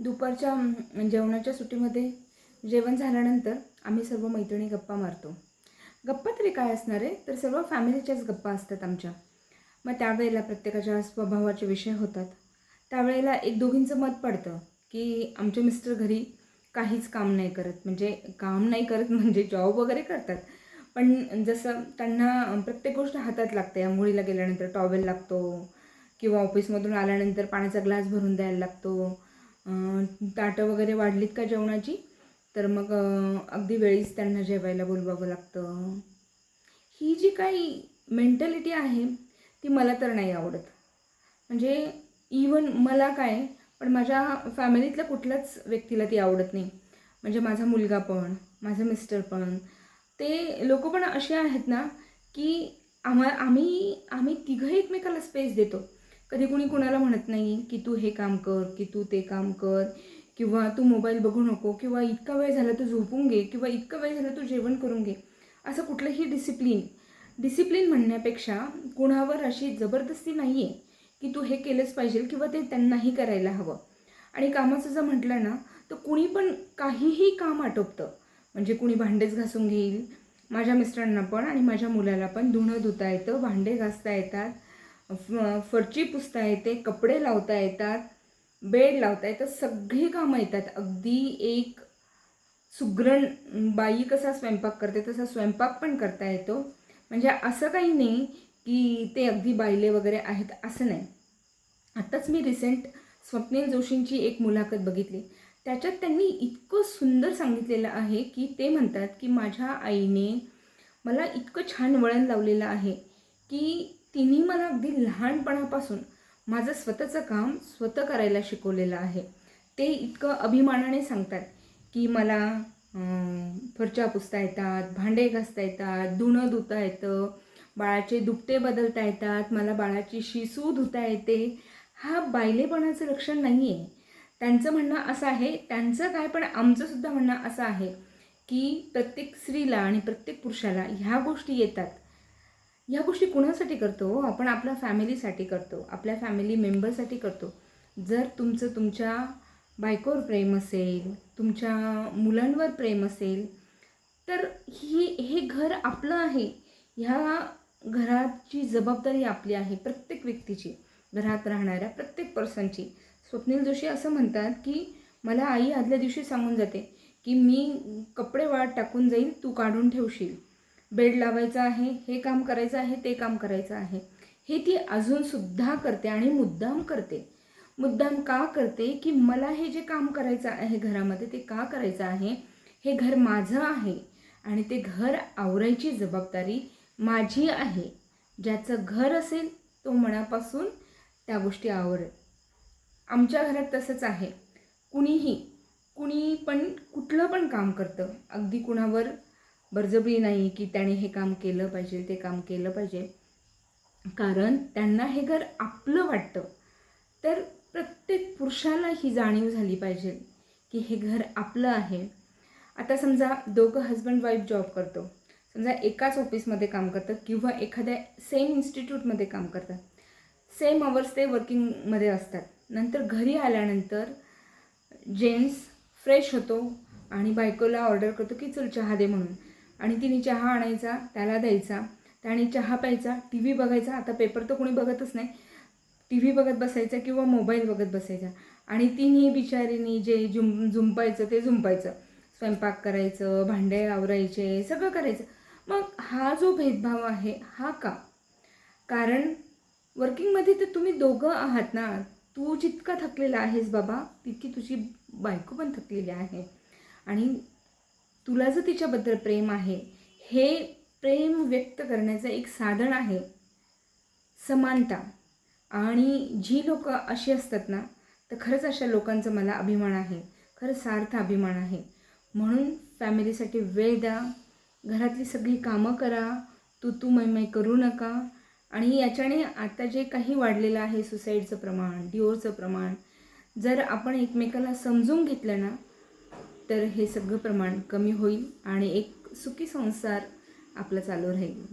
दुपारच्या म्हणजे जेवणाच्या सुट्टीमध्ये जेवण झाल्यानंतर आम्ही सर्व मैत्रिणी गप्पा मारतो. गप्पा तरी काय असणार आहे? तर सर्व फॅमिलीच्याच गप्पा असतात आमच्या. मग त्यावेळेला प्रत्येकाच्या स्वभावाचे विषय होतात. त्यावेळेला एक दोघींचं मत पडतं की आमचे मिस्टर घरी काहीच काम नाही करत. म्हणजे काम नाही करत म्हणजे जॉब वगैरे करतात. पण जसं त्यांना प्रत्येक गोष्ट हातात लागते. आंघोळीला गेल्यानंतर टॉवेल लागतो किंवा ऑफिसमधून आल्यानंतर पाण्याचा ग्लास भरून द्यायला लागतो. ताटं वगैरे वाढलीत का जेवणाची? तर मग अगदी वेळीच त्यांना जेवायला बोलवावं लागतं. ही जी काही मेंटॅलिटी आहे ती मला तर नाही आवडत. म्हणजे इवन मला काय पण माझ्या फॅमिलीतल्या कुठल्याच व्यक्तीला ती आवडत नाही. म्हणजे माझा मुलगा पण माझं मिस्टर पण. ते लोक पण असे आहेत ना की आम्हा आम्ही आम्ही तिघं एकमेकाला स्पेस देतो. कधी कुणी कुणाला म्हणत नाही की तू हे काम कर की तू ते काम कर किंवा तू मोबाईल बघू नको किंवा इतका वेळ झाला तू झोपून घे किंवा इतका वेळ झाला तू जेवण करून घे. असं कुठलंही डिसिप्लिन डिसिप्लिन म्हणण्यापेक्षा कुणावर अशी जबरदस्ती नाही आहे की तू हे केलंच पाहिजे किंवा ते त्यांनाही करायला हवं. आणि कामाचं जर म्हटलं ना तर कुणी पण काहीही काम आटोपतं. म्हणजे कुणी भांडेच घासून घेईल. माझ्या मिस्टरांना पण आणि माझ्या मुलाला पण धुणं धुता येतं भांडे घासता येतात. फरची पुसता येते कपडे लावता येतात बेड लावता येतात सगळी कामं येतात. अगदी एक सुग्रण बाई कसा स्वयंपाक करते तसा स्वयंपाक पण करता येतो. म्हणजे असं काही नाही की ते अगदी बायले वगैरे आहेत असं नाही. आत्ताच मी रिसेंट स्वप्नील जोशींची एक मुलाखत बघितली. त्याच्यात त्यांनी इतकं सुंदर सांगितलेलं आहे की ते म्हणतात की माझ्या आईने मला इतकं छान वळण लावलेलं आहे की तिने मला अगदी लहानपणापासून माझं स्वतःचं काम स्वतः करायला शिकवलेलं आहे. ते इतकं अभिमानाने सांगतात की मला फरच्या पुसता येतात भांडे घासता येतात धुणं धुता येतं बाळाचे दुपटे बदलता येतात मला बाळाची शिसू धुता येते. हा बायलेपणाचं लक्षण नाही आहे त्यांचं म्हणणं असं आहे त्यांचं काय पण आमचंसुद्धा म्हणणं असं आहे की प्रत्येक स्त्रीला आणि प्रत्येक पुरुषाला ह्या गोष्टी येतात. या गोष्टी कुणासाठी करतो हो? आपण आपल्या फॅमिलीसाठी करतो आपल्या फॅमिली मेंबरसाठी करतो. जर तुमचं तुमच्या बायकोवर प्रेम असेल तुमच्या मुलांवर प्रेम असेल तर ही हे घर आपलं आहे. ह्या घराची जबाबदारी आपली आहे प्रत्येक व्यक्तीची घरात राहणाऱ्या प्रत्येक पर्सनची. स्वप्नील जोशी असं म्हणतात की मला आई आदल्या दिवशी सांगून जाते की मी कपडे वाळत टाकून जाईल तू काढून ठेवशील. बेड लावायचं आहे हे काम करायचं आहे ते काम करायचं आहे. हे ती अजूनसुद्धा करते आणि मुद्दाम करते. मुद्दाम का करते की मला हे जे काम करायचं आहे घरामध्ये ते का करायचं आहे? हे घर माझं आहे आणि ते घर आवरायची जबाबदारी माझी आहे. ज्याचं घर असेल तो मनापासून त्या गोष्टी आवरेल. आमच्या घरात तसंच आहे. कुणीही कुणी पण कुठलं पण काम करतं. अगदी कुणावर बरजबरी नाही की त्याने हे काम केलं पाहिजे ते काम केलं पाहिजे. कारण त्यांना हे घर आपलं वाटतं. तर प्रत्येक पुरुषाला ही जाणीव झाली पाहिजे की हे घर आपलं आहे. आता समजा दोघं हजबंड वाईफ जॉब करतो. समजा एकाच ऑफिसमध्ये काम करतात किंवा एखाद्या सेम इन्स्टिट्यूटमध्ये काम करतात. सेम अवर्स ते वर्किंगमध्ये असतात. नंतर घरी आल्यानंतर जेंट्स फ्रेश होतो आणि बायकोला ऑर्डर करतो की चल चहा दे म्हणून. आणि तिने चहा आणायचा त्याला द्यायचा त्याने चहा प्यायचा टी व्ही बघायचा. आता पेपर तर कोणी बघतच नाही. टी व्ही बघत बसायचा किंवा मोबाईल बघत बसायचा. आणि तिन्ही बिचारीनी जे झुम झुंपायचं ते झुंपायचं. स्वयंपाक करायचं भांडे आवरायचे सगळं करायचं. मग हा जो भेदभाव आहे हा का? कारण वर्किंगमध्ये तर तुम्ही दोघं आहात ना. तू जितका थकलेला आहेस बाबा तितकी तुझी बायको पण थकलेली आहे. आणि तुला जर तिच्याबद्दल प्रेम आहे हे प्रेम व्यक्त करण्याचं एक साधन आहे. समानता. आणि जी लोक अशी असतात ना तर खरंच अशा लोकांचा मला अभिमान आहे. खरं सार्थ अभिमान आहे. म्हणून फॅमिलीसाठी वेळ द्या. घरातली सगळी कामं करा. तू तू मैमय करू नका. आणि याच्याने आता जे काही वाढलेलं आहे सुसाईडचं प्रमाण डिओरचं प्रमाण जर आपण एकमेकाला समजून घेतलं ना तर हे सगळं प्रमाण कमी होईल आणि एक सुखी संसार आपला चालू राहील.